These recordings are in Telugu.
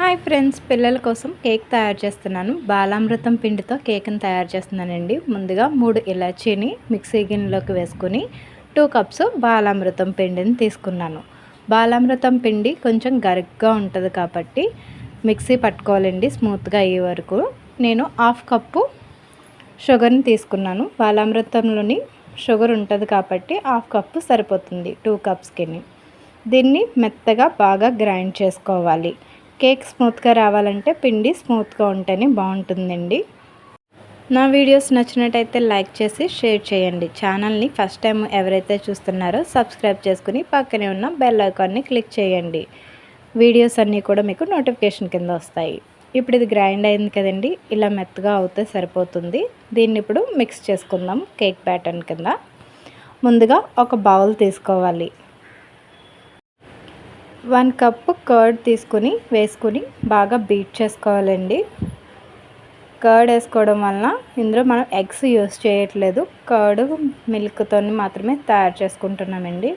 హాయ్ ఫ్రెండ్స్ పిల్లల కోసం కేక్ తయారు చేస్తున్నాను. బాలామృతం పిండితో కేక్ని తయారు చేస్తున్నానండి. ముందుగా మూడు ఇలాచీని మిక్సీ గిన్నెలోకి వేసుకుని టూ కప్స్ బాలామృతం పిండిని తీసుకున్నాను. బాలామృతం పిండి కొంచెం గరిగ్గా ఉంటుంది కాబట్టి మిక్సీ పట్టుకోవాలండి స్మూత్గా అయ్యే వరకు. నేను హాఫ్ కప్పు షుగర్ని తీసుకున్నాను. బాలామృతంలోని షుగర్ ఉంటుంది కాబట్టి హాఫ్ కప్పు సరిపోతుంది టూ కప్స్కి దీన్ని మెత్తగా బాగా గ్రైండ్ చేసుకోవాలి. కేక్ స్మూత్గా రావాలంటే పిండి స్మూత్గా ఉంటేనే బాగుంటుందండి. నా వీడియోస్ నచ్చినట్టయితే లైక్ చేసి షేర్ చేయండి. ఛానల్ని ఫస్ట్ టైం ఎవరైతే చూస్తున్నారో సబ్స్క్రైబ్ చేసుకుని పక్కనే ఉన్న బెల్ ఐకాన్ని క్లిక్ చేయండి. వీడియోస్ అన్నీ కూడా మీకు నోటిఫికేషన్ కింద వస్తాయి. ఇప్పుడు ఇది గ్రైండ్ అయింది కదండి ఇలా మెత్తగా అవుతే సరిపోతుంది. దీన్ని ఇప్పుడు మిక్స్ చేసుకుందాం కేక్ ప్యాటర్న్ కింద. ముందుగా ఒక బౌల్ తీసుకోవాలి. వన్ కప్ కర్డ్ తీసుకుని వేసుకుని బాగా బీట్ చేసుకోవాలండి. కర్డ్ వేసుకోవడం వలన ఇందులో మనం ఎగ్స్ యూస్ చేయట్లేదు. కర్డ్ మిల్క్తో మాత్రమే తయారు చేసుకుంటున్నామండి.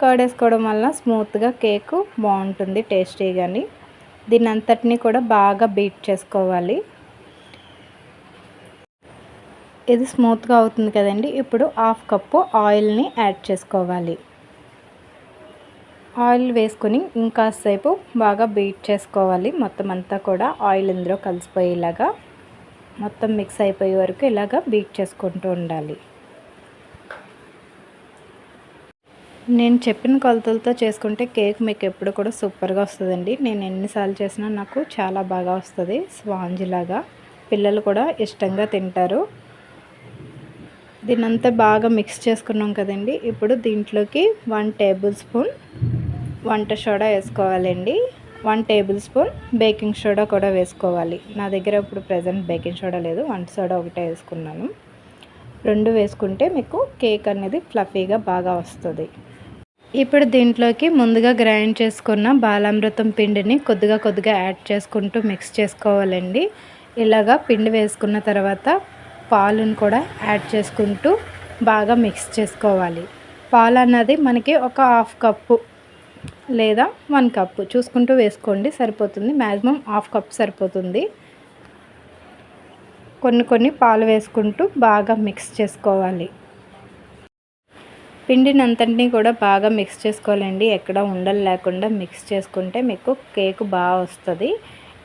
కర్డ్ వేసుకోవడం వల్ల స్మూత్గా కేకు బాగుంటుంది టేస్టీగాని. దీని అంతటినీ కూడా బాగా బీట్ చేసుకోవాలి. ఇది స్మూత్గా అవుతుంది కదండి. ఇప్పుడు హాఫ్ కప్పు ఆయిల్ని యాడ్ చేసుకోవాలి. ఆయిల్ వేసుకొని ఇంకాసేపు బాగా బీట్ చేసుకోవాలి. మొత్తం అంతా కూడా ఆయిల్ ఇందులో కలిసిపోయేలాగా మొత్తం మిక్స్ అయిపోయే వరకు ఇలాగ బీట్ చేసుకుంటూ ఉండాలి. నేను చెప్పిన కొలతలతో చేసుకుంటే కేక్ మీకు ఎప్పుడు కూడా సూపర్గా వస్తుందండి. నేను ఎన్నిసార్లు చేసినా నాకు చాలా బాగా వస్తుంది. స్పాంజ్ లాగా పిల్లలు కూడా ఇష్టంగా తింటారు. దీనంతా బాగా మిక్స్ చేసుకున్నాం కదండి. ఇప్పుడు దీంట్లోకి వన్ టేబుల్ స్పూన్ వంట సోడా వేసుకోవాలండి. One table spoon baking soda కూడా వేసుకోవాలి. నా దగ్గర ఇప్పుడు ప్రజెంట్ బేకింగ్ సోడా లేదు. వంట సోడా ఒకటే వేసుకున్నాను. రెండు వేసుకుంటే మీకు కేక్ అనేది ఫ్లఫీగా బాగా వస్తుంది. ఇప్పుడు దీంట్లోకి ముందుగా గ్రైండ్ చేసుకున్న బాలామృతం పిండిని కొద్దిగా కొద్దిగా యాడ్ చేసుకుంటూ మిక్స్ చేసుకోవాలండి. ఇలాగా పిండి వేసుకున్న తర్వాత పాలును కూడా యాడ్ చేసుకుంటూ బాగా మిక్స్ చేసుకోవాలి. పాలు అన్నది మనకి ఒక హాఫ్ కప్పు లేదా వన్ కప్ చూసుకుంటూ వేసుకోండి సరిపోతుంది. మ్యాక్సిమం హాఫ్ కప్ సరిపోతుంది. కొన్ని కొన్ని పాలు వేసుకుంటూ బాగా మిక్స్ చేసుకోవాలి. పిండినంతటిని కూడా బాగా మిక్స్ చేసుకోవాలండి. ఎక్కడ ఉండలు లేకుండా మిక్స్ చేసుకుంటే మీకు కేక్ బాగా వస్తుంది.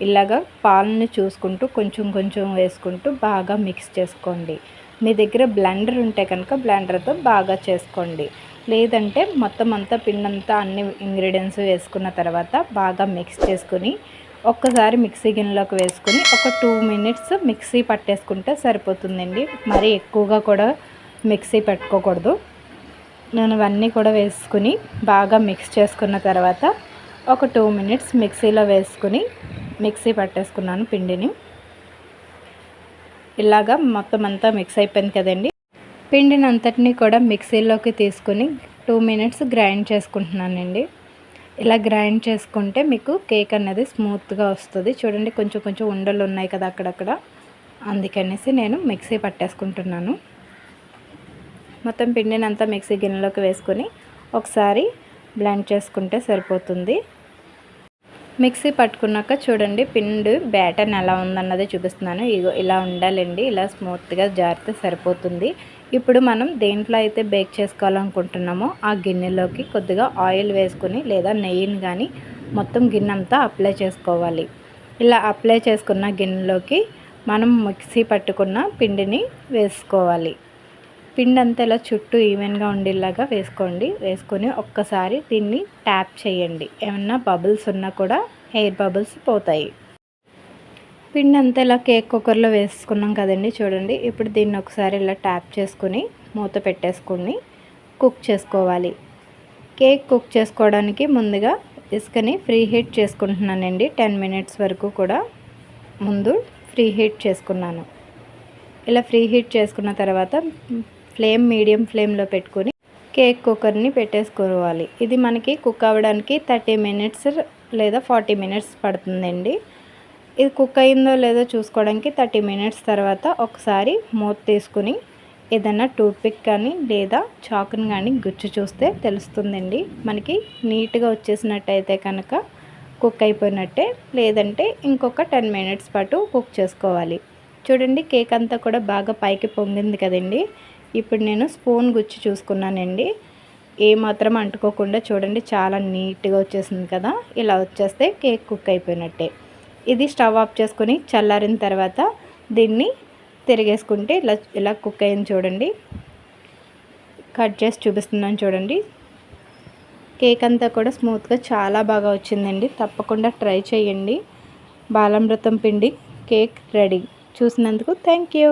ఇలాగా పాలని చూసుకుంటూ కొంచెం కొంచెం వేసుకుంటూ బాగా మిక్స్ చేసుకోండి. మీ దగ్గర బ్లెండర్ ఉంటే కనుక బ్లెండర్తో బాగా చేసుకోండి. లేదంటే మొత్తం అంతా పిండంతా అన్ని ఇంగ్రీడియంట్స్ వేసుకున్న తర్వాత బాగా మిక్స్ చేసుకుని ఒక్కసారి మిక్సీ గిన్నెలోకి వేసుకుని ఒక టూ మినిట్స్ మిక్సీ పట్టేసుకుంటే సరిపోతుందండి. మరీ ఎక్కువగా కూడా మిక్సీ పెట్టుకోకూడదు. నేను అవన్నీ కూడా వేసుకుని బాగా మిక్స్ చేసుకున్న తర్వాత ఒక టూ మినిట్స్ మిక్సీలో వేసుకుని మిక్సీ పట్టేసుకున్నాను పిండిని. ఇలాగా మొత్తం అంతా మిక్స్ అయిపోయింది కదండి. పిండిని అంతటినీ కూడా మిక్సీలోకి తీసుకుని టూ మినిట్స్ గ్రైండ్ చేసుకుంటున్నానండి. ఇలా గ్రైండ్ చేసుకుంటే మీకు కేక్ అనేది స్మూత్గా వస్తుంది. చూడండి కొంచెం కొంచెం ఉండలు ఉన్నాయి కదా అక్కడక్కడ. అందుకనేసి నేను మిక్సీ పట్టేసుకుంటున్నాను. మొత్తం పిండిని అంతా మిక్సీ గిన్నెలోకి వేసుకొని ఒకసారి బ్లెండ్ చేసుకుంటే సరిపోతుంది. మిక్సీ పట్టుకున్నాక చూడండి పిండి బ్యాటర్ని ఎలా ఉందన్నది చూపిస్తున్నాను. ఇగో ఇలా ఉండాలండి ఇలా స్మూత్గా జారితే సరిపోతుంది. ఇప్పుడు మనం దేంట్లో అయితే బేక్ చేసుకోవాలనుకుంటున్నామో ఆ గిన్నెలోకి కొద్దిగా ఆయిల్ వేసుకుని లేదా నెయ్యిని కానీ మొత్తం గిన్నె అంతా అప్లై చేసుకోవాలి. ఇలా అప్లై చేసుకున్న గిన్నెలోకి మనం మిక్సీ పట్టుకున్న పిండిని వేసుకోవాలి. పిండి అంతా ఇలా చుట్టూ ఈవెన్గా ఉండేలాగా వేసుకోండి. వేసుకొని ఒక్కసారి దీన్ని ట్యాప్ చేయండి. ఏమన్నా బబుల్స్ ఉన్నా కూడా హెయిర్ బబుల్స్ పోతాయి. పిండి అంతా ఇలా కేక్ కుక్కర్లో వేసుకున్నాం కదండి చూడండి. ఇప్పుడు దీన్ని ఒకసారి ఇలా ట్యాప్ చేసుకుని మూత పెట్టేసుకుని కుక్ చేసుకోవాలి. కేక్ కుక్ చేసుకోవడానికి ముందుగా ఇసుకని ఫ్రీ హీట్ చేసుకుంటున్నానండి. టెన్ మినిట్స్ వరకు కూడా ముందు ఫ్రీ హీట్ చేసుకున్నాను. ఇలా ఫ్రీ హీట్ చేసుకున్న తర్వాత ఫ్లేమ్ మీడియం ఫ్లేమ్లో పెట్టుకొని కేక్ కుక్కర్ని పెట్టేసుకోవాలి. ఇది మనకి కుక్ అవ్వడానికి థర్టీ మినిట్స్ లేదా ఫార్టీ మినిట్స్ పడుతుందండి. ఇది కుక్ అయిందో లేదో చూసుకోవడానికి థర్టీ మినిట్స్ తర్వాత ఒకసారి మూత తీసుకుని ఏదైనా టూత్పిక్ కానీ లేదా చాకుని కానీ గుచ్చి చూస్తే తెలుస్తుందండి. మనకి నీట్గా వచ్చేసినట్టయితే కనుక కుక్ అయిపోయినట్టే లేదంటే ఇంకొక టెన్ మినిట్స్ పాటు కుక్ చేసుకోవాలి. చూడండి కేక్ అంతా కూడా బాగా పైకి పొంగింది కదండి. ఇప్పుడు నేను స్పూన్ గుచ్చి చూసుకున్నానండి. ఏ మాత్రం అంటుకోకుండా చూడండి చాలా నీట్గా వచ్చేసింది కదా. ఇలా వచ్చేస్తే కేక్ కుక్ అయిపోయినట్టే. ఇది స్టవ్ ఆఫ్ చేసుకొని చల్లారిన తర్వాత దీన్ని తిరిగేసుకుంటే ఇలా ఇలా కుక్ అయింది చూడండి. కట్ చేసి చూపిస్తున్నాను చూడండి. కేక్ అంతా కూడా స్మూత్గా చాలా బాగా వచ్చిందండి. తప్పకుండా ట్రై చేయండి. బాలామృతం పిండి కేక్ రెడీ. చూసినందుకు థ్యాంక్ యూ.